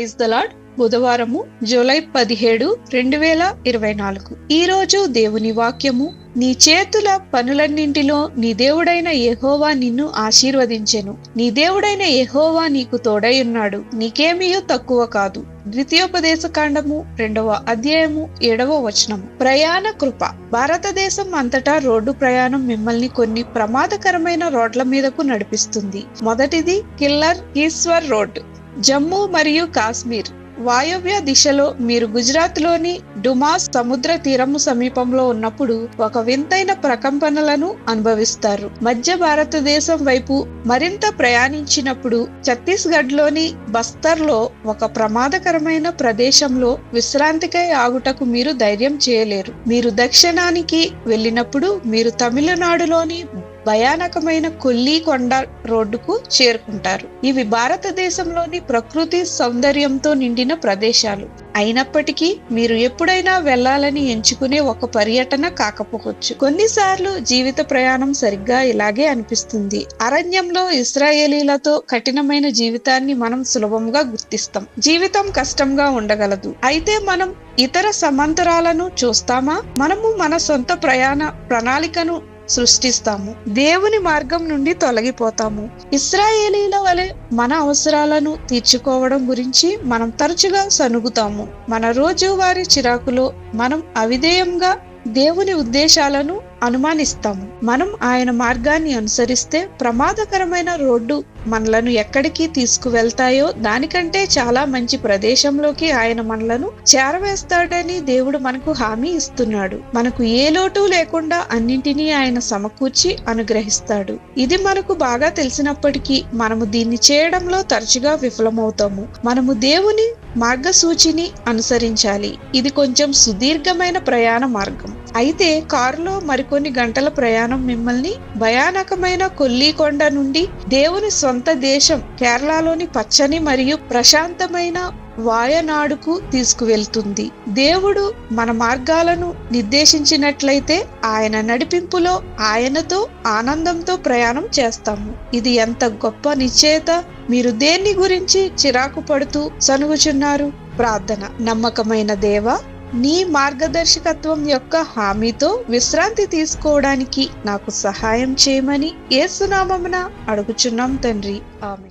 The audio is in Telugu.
ప్రైజ్ ద లాడ్ బుధవారము జూలై పదిహేడు రెండు వేల ఇరవై నాలుగు. ఈ రోజు దేవుని వాక్యము నీ చేతుల పనులన్నింటిలో నీ దేవుడైన యెహోవా నిన్ను ఆశీర్వదించెను. నీ దేవుడైన యెహోవా నీకు తోడై నీకేమీయూ తక్కువ కాదు. ద్వితీయోపదేశ కాండము రెండవ అధ్యాయము ఏడవ వచనము. ప్రయాణ కృప. భారతదేశం అంతటా రోడ్డు ప్రయాణం మిమ్మల్ని కొన్ని ప్రమాదకరమైన రోడ్ల మీదకు నడిపిస్తుంది. మొదటిది కిల్లర్ ఈశ్వర్ రోడ్. జమ్మూ మరియు కాశ్మీర్ వాయవ్య దిశలో మీరు గుజరాత్లోని డుమాస్ సముద్ర తీరము సమీపంలో ఉన్నప్పుడు ఒక వింతైన ప్రకంపనలను అనుభవిస్తారు. మధ్య భారతదేశం వైపు మరింత ప్రయాణించినప్పుడు ఛత్తీస్గఢ్లోని బస్తర్లో ఒక ప్రమాదకరమైన ప్రదేశంలో విశ్రాంతికై ఆగుటకు మీరు ధైర్యం చేయలేరు. మీరు దక్షిణానికి వెళ్ళినప్పుడు మీరు తమిళనాడులోని భయానకమైన కొల్లి కొండ రోడ్డుకు చేరుకుంటారు. ఇవి భారతదేశంలోని ప్రకృతి సౌందర్యంతో నిండిన ప్రదేశాలు. అయినప్పటికీ మీరు ఎప్పుడైనా వెళ్ళాలని ఎంచుకునే ఒక పర్యటన కాకపోవచ్చు. కొన్నిసార్లు జీవిత ప్రయాణం సరిగ్గా ఇలాగే అనిపిస్తుంది. అరణ్యంలో ఇస్రాయేలీలతో కఠినమైన జీవితాన్ని మనం సులభంగా గుర్తిస్తాం. జీవితం కష్టంగా ఉండగలదు. అయితే మనం ఇతర సమాంతరాలను చూస్తామా? మనము మన సొంత ప్రయాణ ప్రణాళికను సృష్టిస్తాము. దేవుని మార్గం నుండి తొలగిపోతాము. ఇస్రాయేలీల వలె మన అవసరాలను తీర్చుకోవడం గురించి మనం తరచుగా సనుగుతాము మన రోజువారీ చిరాకులో మనం అవిధేయంగా దేవుని ఉద్దేశాలను అనుమానిస్తాము. మనం ఆయన మార్గాన్ని అనుసరిస్తే ప్రమాదకరమైన రోడ్డు మనలను ఎక్కడికి తీసుకువెళ్తాయో దానికంటే చాలా మంచి ప్రదేశంలోకి ఆయన మనలను చేరవేస్తాడని దేవుడు మనకు హామీ ఇస్తున్నాడు. మనకు ఏ లోటు లేకుండా అన్నింటినీ ఆయన సమకూర్చి అనుగ్రహిస్తాడు. ఇది మనకు బాగా తెలిసినప్పటికీ మనము దీన్ని చేయడంలో తరచుగా విఫలమవుతాము. మనము దేవుని మార్గసూచిని అనుసరించాలి. ఇది కొంచెం సుదీర్ఘమైన ప్రయాణ మార్గం. అయితే కారులో మరికొన్ని గంటల ప్రయాణం మిమ్మల్ని భయానకమైన కొల్లికొండ నుండి దేవుని సొంత దేశం కేరళలోని పచ్చని మరియు ప్రశాంతమైన వాయనాడుకు తీసుకువెళ్తుంది. దేవుడు మన మార్గాలను నిర్దేశించినట్లయితే ఆయన నడిపింపులో ఆయనతో ఆనందంతో ప్రయాణం చేస్తాము. ఇది ఎంత గొప్ప నిశ్చయత! మీరు దేన్ని గురించి చిరాకు పడుతూ సనుగుచున్నారు ప్రార్థన. నమ్మకమైన దేవ నీ మార్గదర్శకత్వం యొక్క హామీతో విశ్రాంతి తీసుకోవడానికి నాకు సహాయం చేయమని ఏసునామమున అడుగుచున్నాం తండ్రి. ఆమె